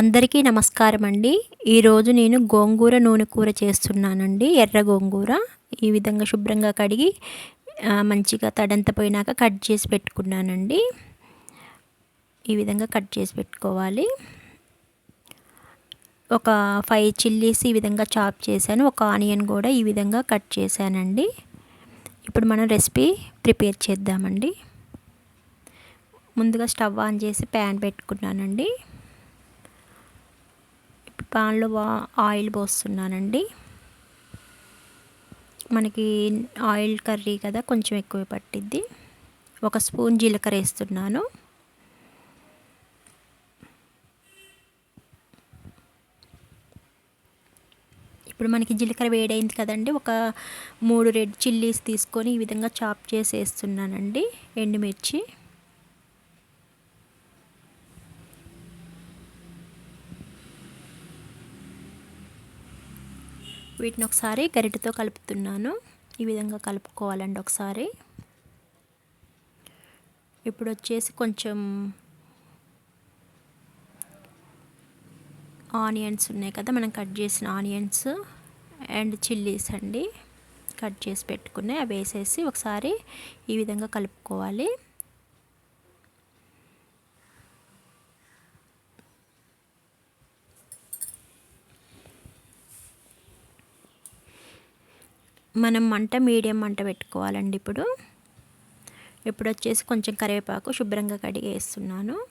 అందరికీ నమస్కారం అండి ఈరోజు నేను గోంగూర నూనె కూర చేస్తున్నానండి. ఎర్ర గోంగూర ఈ విధంగా శుభ్రంగా కడిగి మంచిగా తడంత పోయినాక కట్ చేసి పెట్టుకున్నానండి. ఈ విధంగా కట్ చేసి పెట్టుకోవాలి. ఒక ఫైవ్ చిల్లీస్ ఈ విధంగా చాప్ చేశాను. ఒక ఆనియన్ కూడా ఈ విధంగా కట్ చేశానండి. ఇప్పుడు మనం రెసిపీ ప్రిపేర్ చేద్దామండి. ముందుగా స్టవ్ ఆన్ చేసి ప్యాన్ పెట్టుకున్నానండి. పాన్లో ఆయిల్ పోస్తున్నానండి. మనకి ఆయిల్ కర్రీ కదా కొంచెం ఎక్కువ పట్టిద్ది. ఒక స్పూన్ జీలకర్ర వేస్తున్నాను. ఇప్పుడు మనకి జీలకర్ర వేడైంది కదండి. ఒక మూడు రెడ్ చిల్లీస్ తీసుకొని ఈ విధంగా చాప్ చేసి వేస్తున్నానండి ఎండుమిర్చి. వీటిని ఒకసారి గరిటతో కలుపుతున్నాను. ఈ విధంగా కలుపుకోవాలండి ఒకసారి. ఇప్పుడు వచ్చేసి కొంచెం ఆనియన్స్ ఉన్నాయి కదా మనం కట్ చేసిన ఆనియన్స్ అండ్ చిల్లీస్ అండి కట్ చేసి పెట్టుకున్నాయి అవి వేసేసి ఒకసారి ఈ విధంగా కలుపుకోవాలి. మనం మంట మీడియం మంట పెట్టుకోవాలండి ఇప్పుడు. ఇప్పుడు వచ్చేసి కొంచెం కరివేపాకు శుభ్రంగా కడిగి వేస్తున్నాను.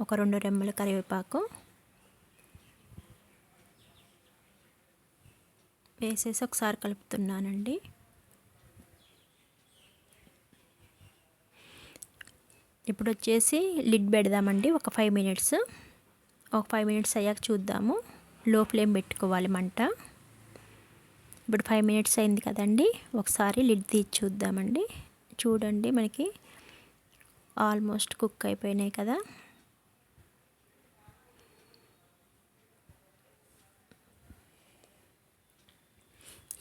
ఒక రెండు రెమ్మల కరివేపాకు. వేసేసి ఒకసారి కలుపుతున్నానండి. ఇప్పుడు వచ్చేసి లిడ్ పెడదామండి ఒక ఫైవ్ మినిట్స్. ఒక ఫైవ్ మినిట్స్ అయ్యాక చూద్దాము. లో ఫ్లేమ్ పెట్టుకోవాలి మంట. ఇప్పుడు ఫైవ్ మినిట్స్ అయింది కదండి. ఒకసారి లిడ్ తీసి చూద్దామండి. చూడండి మనకి ఆల్మోస్ట్ కుక్ అయిపోయినాయి కదా.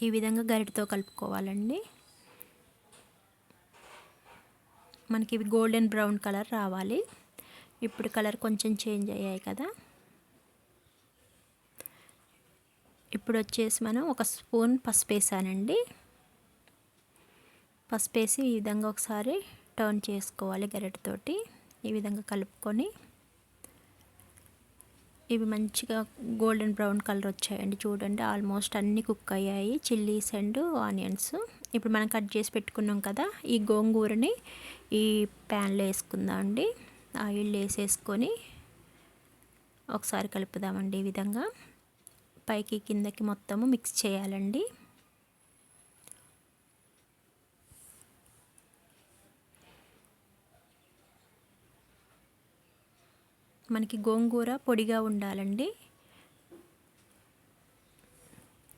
ఈ విధంగా గరిటతో కలుపుకోవాలండి. మనకి ఇవి గోల్డెన్ బ్రౌన్ కలర్ రావాలి. ఇప్పుడు కలర్ కొంచెం చేంజ్ అయ్యాయి కదా. ఇప్పుడు వచ్చేసి మనం ఒక స్పూన్ పసుపు వేసానండి పసుపు వేసి ఈ విధంగా ఒకసారి టర్న్ చేసుకోవాలి గరిటతోటి ఈ విధంగా కలుపుకొని. ఇవి మంచిగా గోల్డెన్ బ్రౌన్ కలర్ వచ్చాయండి చూడండి. ఆల్మోస్ట్ అన్నీ కుక్ అయ్యాయి. Chillies and onions. ఇప్పుడు మనం కట్ చేసి పెట్టుకున్నాం కదా ఈ గోంగూరని ఈ ప్యాన్లో వేసుకుందాం అండి. ఆయిల్ వేసేసుకొని ఒకసారి కలుపుదామండి ఈ విధంగా. పైకి కిందకి మొత్తము మిక్స్ చేయాలండి. మనకి గోంగూర పొడిగా ఉండాలండి.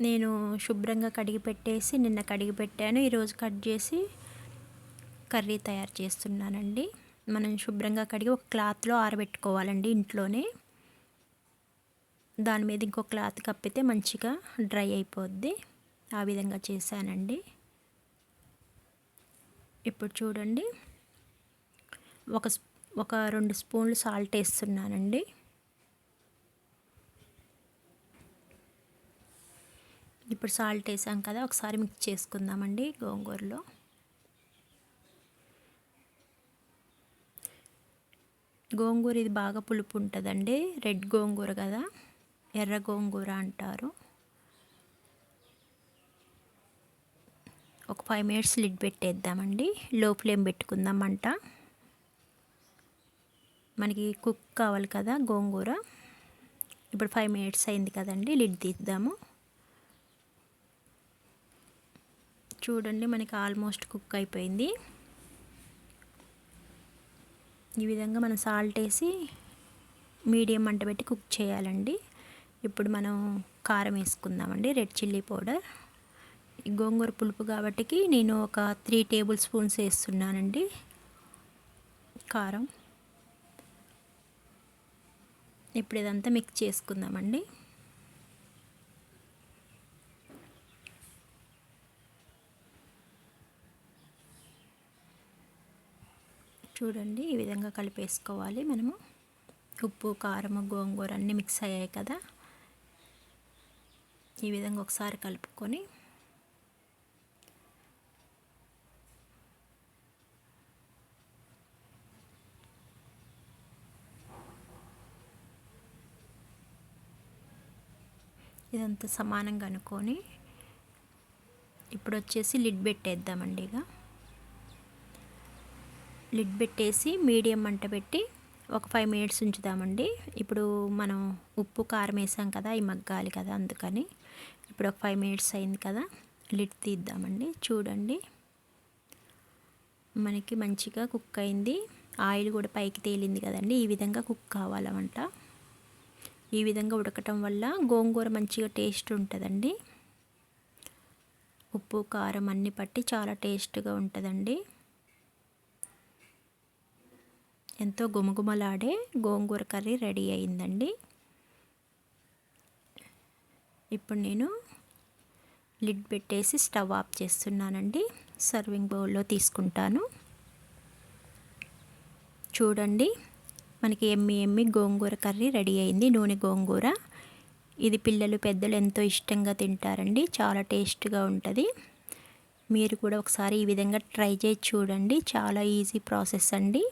నేను శుభ్రంగా కడిగి పెట్టేసి నిన్న కడిగి పెట్టాను. ఈరోజు కట్ చేసి కర్రీ తయారు చేస్తున్నానండి. మనం శుభ్రంగా కడిగి ఒక క్లాత్లో ఆరబెట్టుకోవాలండి ఇంట్లోనే. దాని మీద ఇంకో క్లాత్ కప్పితే మంచిగా డ్రై అయిపోద్ది. ఆ విధంగా చేశానండి. ఇప్పుడు చూడండి. ఒక ఒక రెండు స్పూన్లు సాల్ట్ వేస్తున్నానండి. ఇప్పుడు సాల్ట్ వేసాం కదా ఒకసారి మిక్స్ చేసుకుందామండి గోంగూరలో. గోంగూర ఇది బాగా పులుపు ఉంటుందండి. రెడ్ గోంగూర కదా. ఎర్ర గోంగూర అంటారు. ఒక ఫైవ్ మినిట్స్ లిడ్ పెట్టేద్దామండి. లో ఫ్లేమ్ పెట్టుకుందాం అంట. మనకి కుక్ కావాలి కదా గోంగూర. ఇప్పుడు ఫైవ్ మినిట్స్ అయింది కదండి లిడ్ తీద్దాము. చూడండి మనకి ఆల్మోస్ట్ కుక్ అయిపోయింది. ఈ విధంగా మనం సాల్ట్ వేసి మీడియం మంట పెట్టి కుక్ చేయాలండి. ఇప్పుడు మనం కారం వేసుకుందామండి. Red chilli powder. గోంగూర పులుపు కాబట్టి నేను ఒక త్రీ టేబుల్ స్పూన్స్ వేస్తున్నానండి. కారం. ఇప్పుడు ఇదంతా మిక్స్ చేసుకుందామండి. చూడండి ఈ విధంగా కలిపేసుకోవాలి మనము. ఉప్పు కారము గోంగూర అన్నీ మిక్స్ అయ్యాయి కదా. ఈ విధంగా ఒకసారి కలుపుకొని ఇదంతా సమానంగా అనుకొని ఇప్పుడు వచ్చేసి లిడ్ పెట్టేద్దామండి ఇక. లిడ్ పెట్టేసి మీడియం మంట పెట్టి ఒక ఫైవ్ మినిట్స్ ఉంచుదామండి. ఇప్పుడు మనం ఉప్పు కారం వేసాం కదా ఈ మగ్గాలి కదా అందుకని. ఇప్పుడు ఒక ఫైవ్ మినిట్స్ అయింది కదా లిడ్ తీద్దామండి. చూడండి. మనకి మంచిగా కుక్ అయింది. ఆయిల్ కూడా పైకి తేలింది కదండి. ఈ విధంగా కుక్ కావాలన్నమాట ఈ విధంగా ఉడకటం వల్ల గోంగూర మంచిగా టేస్ట్ ఉంటుందండి. ఉప్పు కారం అన్ని పట్టి చాలా టేస్ట్గా ఉంటుందండి. ఎంతో గుమగుమలాడే గోంగూర కర్రీ రెడీ అయిందండి. ఇప్పుడు నేను లిడ్ పెట్టేసి స్టవ్ ఆఫ్ చేస్తున్నానండి. సర్వింగ్ బౌల్లో తీసుకుంటాను. చూడండి మనకి ఎమ్మి ఎమ్మి గోంగూర కర్రీ రెడీ అయింది. నూనె గోంగూర. ఇది పిల్లలు పెద్దలు ఎంతో ఇష్టంగా తింటారండి. చాలా టేస్ట్గా ఉంటుంది. మీరు కూడా ఒకసారి ఈ విధంగా ట్రై చేసి చూడండి. చాలా ఈజీ ప్రాసెస్ అండి.